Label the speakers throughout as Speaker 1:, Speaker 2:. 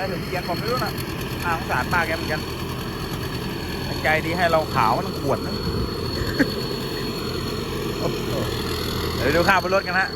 Speaker 1: ได้ถึงเกียนผมไม่รู้นะทาสงสารป้าแกเหมือนกันใจดีให้เราขาวมันขวดนะเดี๋ยวดูข้าวบนรถกันฮะ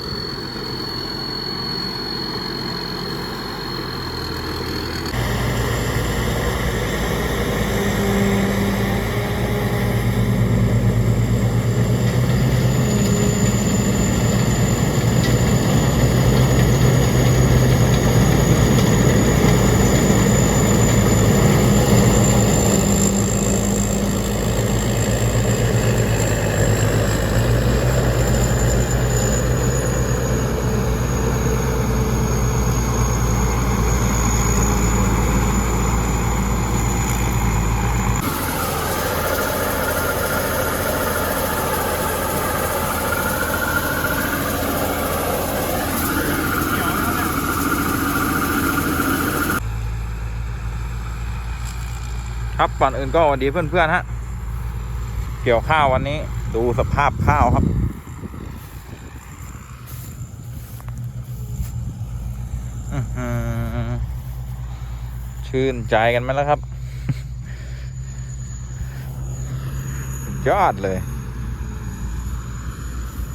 Speaker 1: ครับ ก่อนอื่นก็สวัสดีเพื่อนๆฮะ เกี่ยวข้าววันนี้ ดูสภาพข้าวครับอือหือชื่นใจกันไหมแล้วครับ ยอดเลย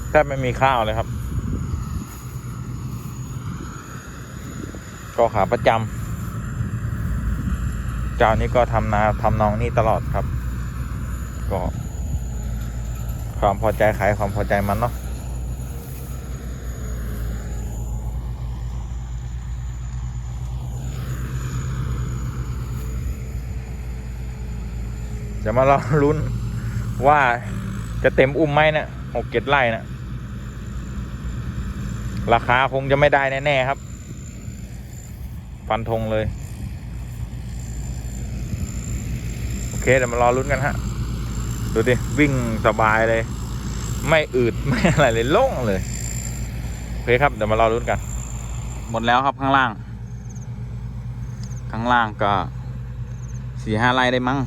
Speaker 1: แทบไม่มีข้าวเลยครับ ก็ขาประจำ เจ้านี้ก็ทำนาทำนองนี่ตลอดครับ ก็ความพอใจขายความพอใจมันเนาะจะมาเราลุ้นว่าจะเต็มอุ้มไหมเนี่ยหกเจ็ดไร่นี่ยราคาคงจะไม่ได้แน่ ๆ ครับ ฟันธงเลย โอ เคเดี๋ยวมารอลุ้นกันฮะ ดูดิ วิ่งสบายเลย ไม่อืด ไม่อะไรเลยโล่งเลยโอเคครับ เดี๋ยวมารอลุ้นกัน หมดแล้วครับข้างล่าง ข้างล่างก็สี่ห้าไร่ได้มั้ง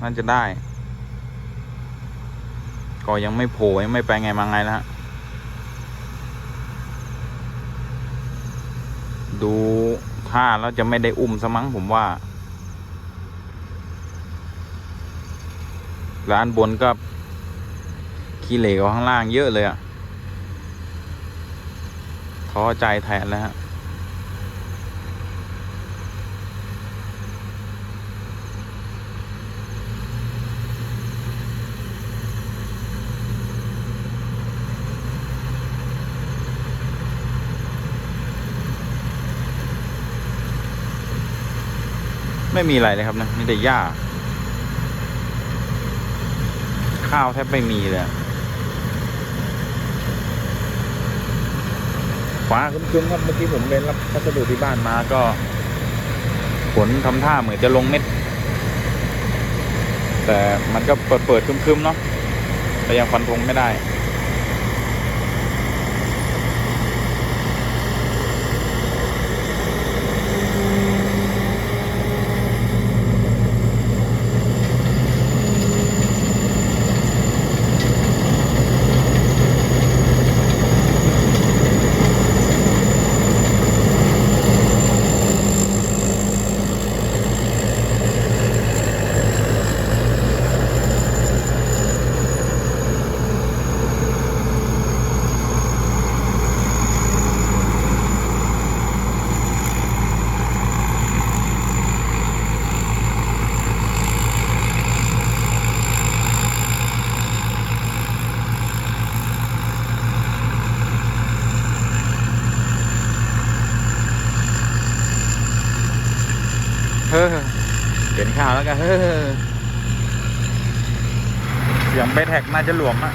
Speaker 1: น่าจะได้ ก็ยังไม่โผล่ยังไม่ไปไงมาไงนะฮะดูท่าแล้วจะไม่ได้อุ้มซะมั้งผมว่า ร้านบนก็ขี้เหร่กว่าข้างล่างเยอะเลยอะท้อใจแทนแล้วฮะไม่มีอะไรเลยครับนะมีแต่หญ้า ข้าวแทบไม่มีเลยอะฟ้าคึ้มๆครับเมื่อกี้ผมเล่นรับพัสดุที่บ้านมาก็ฝนทำท่าเหมือนจะลงเม็ด แต่มันก็เปิดเปิดๆครึ้มๆเนาะแต่ยังฟันธงไม่ได้ เฮ้อเห็นข่าวแล้วก็เฮ้อเสียงเบสแท็กน่าจะหลวมอะ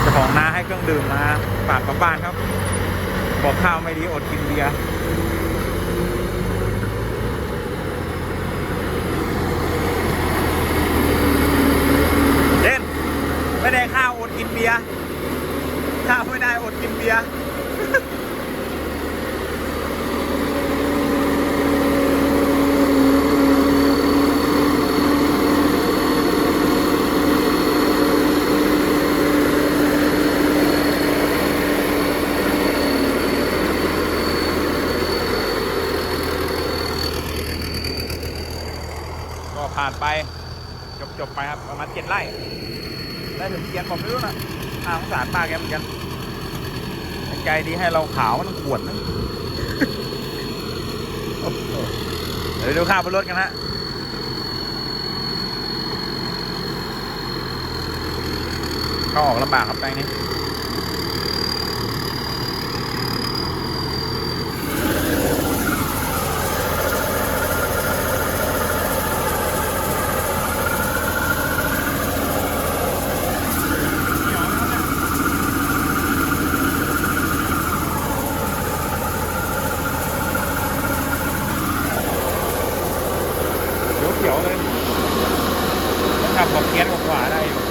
Speaker 1: เจ้าของนาให้เครื่องดื่มมาฝากกลับบ้านครับ บอกข้าวไม่ดีอดกินเบียร์เด่นไม่ได้ข้าวอดกินเบียร์ข้าวไม่ได้อดกินเบียร์ ผ่านไป จบจบไปครับประมาณเจ็ดไร่ได้ถึงเกียนผมไม่รู้นะน่าสงสารป้าแกเหมือนกันใจดีให้เราขาวมันขวดนะเดี๋ยวดูข้าวบนรถกันฮะเข้าออกลำบากครับแปลงนี้ เขียวเลยขับบอกเกียนกว่าได้อยู่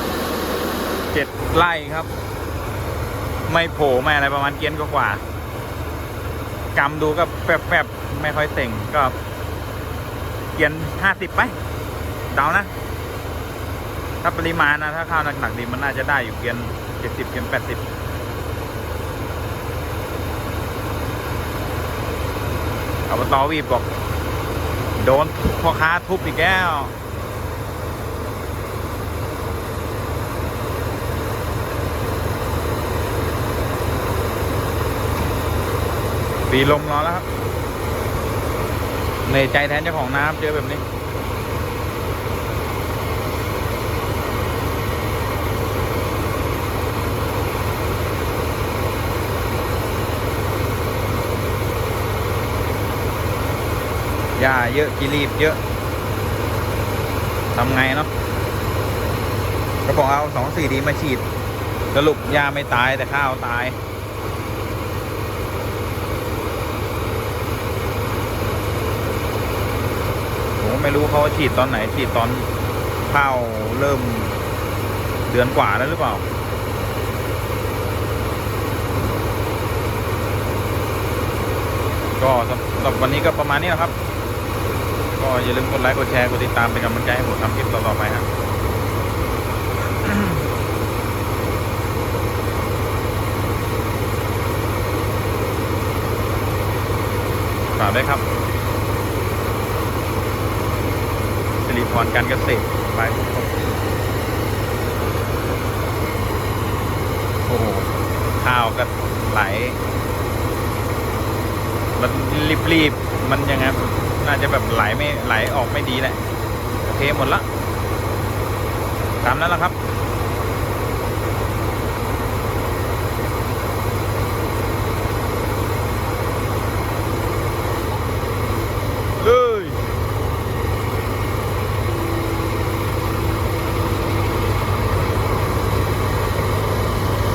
Speaker 1: เจ็ดไร่ครับ ไม่โผล่ไม่อะไรประมาณเกียนกว่ากำดูก็แปบๆไม่ค่อยเต่งก็ เกียนห้าสิบไปเดานะ ถ้าปริมาณนะถ้าข้าวหนักๆดีมันน่าจะได้อยู่เกียนเจ็ดสิบเกียนแปดสิบอบตวีบบอก โดนพ่อค้าทุบอีกแล้วตีลมรอแล้วครับเหนื่อยใจแทนเจ้าของน้ำเจอแบบนี้ ญ้าเยอะกีรีบเยอะทำไงเนาะก็บอกเอาสองสี่ดีมาฉีดสรุปหญ้าไม่ตายแต่ข้าวตาย ผมไม่รู้เขาฉีดตอนไหน ฉีดตอนข้าวเริ่มเดือนกว่าแล้วหรือเปล่าก็สำหรับวันนี้ก็ประมาณนี้นะครับ ก็อย่าลืมกดไลค์กดแชร์กดติดตามเป็นกำลังใจให้ผมทำคลิปต่อๆไปครับฝากด้วยครับสิริพรการเกษตรบายทุกคนโอ้โหข้าวก็ไหล มันรีบๆ มันยังไง น่าจะแบบไหลไม่ไหลออกไม่ดีแหละ โอเคหมดละตามนั้นแหละครับเลย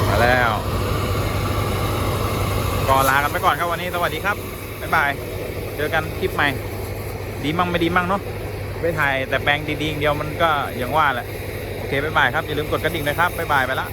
Speaker 1: มาแล้วก็ลากันไปก่อนครับวันนี้ สวัสดีครับ บ๊ายบาย เจอกันคลิปใหม่ ดีมั่งไม่ดีมั่งเนาะไปถ่ายแต่แปลงดีๆอย่างเดียวมันก็อย่างว่าแหละ โอเคบ๊ายบายครับ อย่าลืมกดกระดิ่งนะครับบ๊ายบายไปละ